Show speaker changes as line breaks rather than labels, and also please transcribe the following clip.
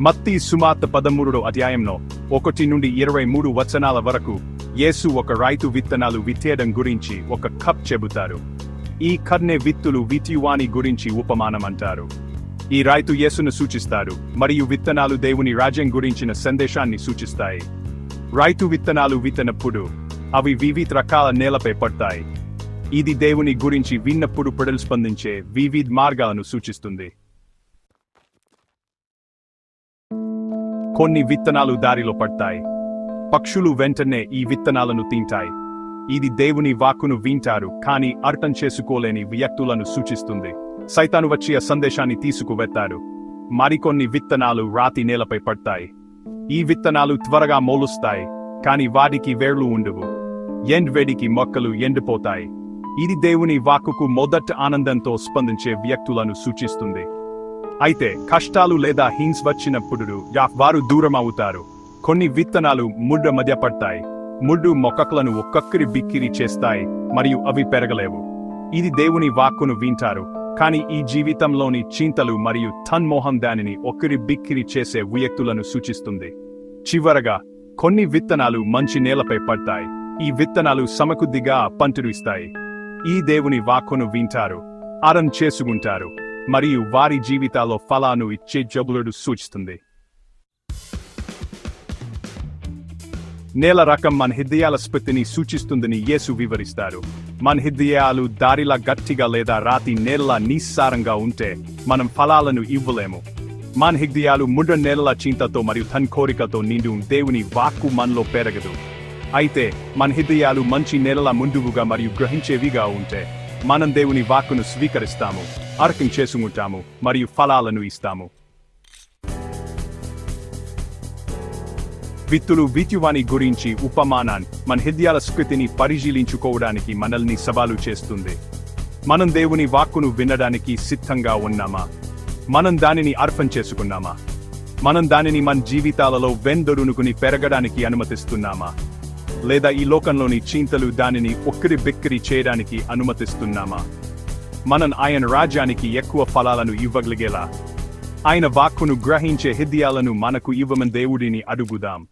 మత్తి సుమార్త పదమూడో అధ్యాయంలో ఒకటి నుండి ఇరవై మూడు వచనాల వరకు యేసు ఒక రైతు విత్తనాలు విత్తేయడం గురించి ఒక కప్ చెబుతారు. ఈ కర్ణె విత్తులు వితివాణి గురించి ఉపమానం అంటారు ఈ రైతు యేసును సూచిస్తారు మరియు విత్తనాలు దేవుని రాజ్యం గురించిన సందేశాన్ని సూచిస్తాయి. రైతు విత్తనాలు విత్తనప్పుడు అవి వివిధ రకాల నేలపై పడతాయి. ఇది దేవుని గురించి విన్నప్పుడు ప్రతిస్పందించే వివిధ మార్గాలను సూచిస్తుంది. కొన్ని విత్తనాలు దారిలో పడతాయి. పక్షులు వెంటనే ఈ విత్తనాలను తింటాయి. ఇది దేవుని వాక్కును వింటారు కానీ అర్థం చేసుకోలేని వ్యక్తులను సూచిస్తుంది. సైతాను వచ్చి ఆ సందేశాన్ని తీసుకువెత్తారు. మరికొన్ని విత్తనాలు రాతి నేలపై పడతాయి. ఈ విత్తనాలు త్వరగా మోలుస్తాయి కాని వాటికి వేర్లు ఉండవు. ఎండ్వేడికి మొక్కలు ఎండిపోతాయి. ఇది దేవుని వాక్కుకు మొదట ఆనందంతో స్పందించే వ్యక్తులను సూచిస్తుంది. అయితే కష్టాలు లేదా హీన్స్ వచ్చినప్పుడు వారు దూరం అవుతారు కొన్ని విత్తనాలు ముడ్డ మధ్య పడతాయి. ముడ్డు మొక్కలను ఒక్కొక్కరి బిక్కిరి చేస్తాయి మరియు అవి పెరగలేవు. ఇది దేవుని వాక్కును వింటారు. కానీ ఈ జీవితంలోని చింతలు మరియు తన్మోహం దానిని ఒకరి బిక్కిరి చేసే వ్యక్తులను సూచిస్తుంది. చివరగా కొన్ని విత్తనాలు మంచి నేలపై పడతాయి. ఈ విత్తనాలు సమకుద్దిగా పంటలు ఇస్తాయి. ఈ దేవుని వాక్కును వింటారు. అరం చేసుకుంటారు. మరియు వారి జీవితాల్లో ఫలాను ఇచ్చే జబులుడు సూచిస్తుంది. నేల రకం మన హృదయాల స్ఫూర్తిని సూచిస్తుందని యేసు వివరిస్తారు. మన హృదయాలు దారిలా గట్టిగా లేదా రాతి నేలలా నిస్సారంగా ఉంటే మనం ఫలాలను ఇవ్వలేము. మన హృదయాలు ముడ్డ నేలల చింతతో మరియు తన్ కోరికతో నిండి దేవుని వాక్కు మనలో పెరగదు. అయితే మన హృదయాలు మంచి నేలల ముందువుగా మరియు గ్రహించేవిగా ఉంటే మనం దేవుని వాక్కును స్వీకరిస్తాము అర్కం చేసుకుంటాము మరియు ఫలాలను ఇస్తాము. విత్తులు విత్యువాని గురించి ఉపమానాన్ మన హృదయాల స్కృతిని పరిశీలించుకోవడానికి మనల్ని సవాలు చేస్తుంది. మనం దేవుని వాక్కును వినడానికి సిద్ధంగా ఉన్నామా? మనం దానిని అర్పం చేసుకున్నామా? మనం దానిని మన జీవితాలలో వెందొరునుకుని పెరగడానికి అనుమతిస్తున్నామా? లేదా ఈ లోకంలోని చింతలు దానిని ఒక్కరి బిక్కిరి చేయడానికి అనుమతిస్తున్నామా? మనం ఆయన రాజ్యానికి ఎక్కువ ఫలాలను ఇవ్వగలిగేలా? ఆయన వాక్కును గ్రహించే హృదయాలను మనకు ఇవ్వమని దేవుడిని అడుగుదాం.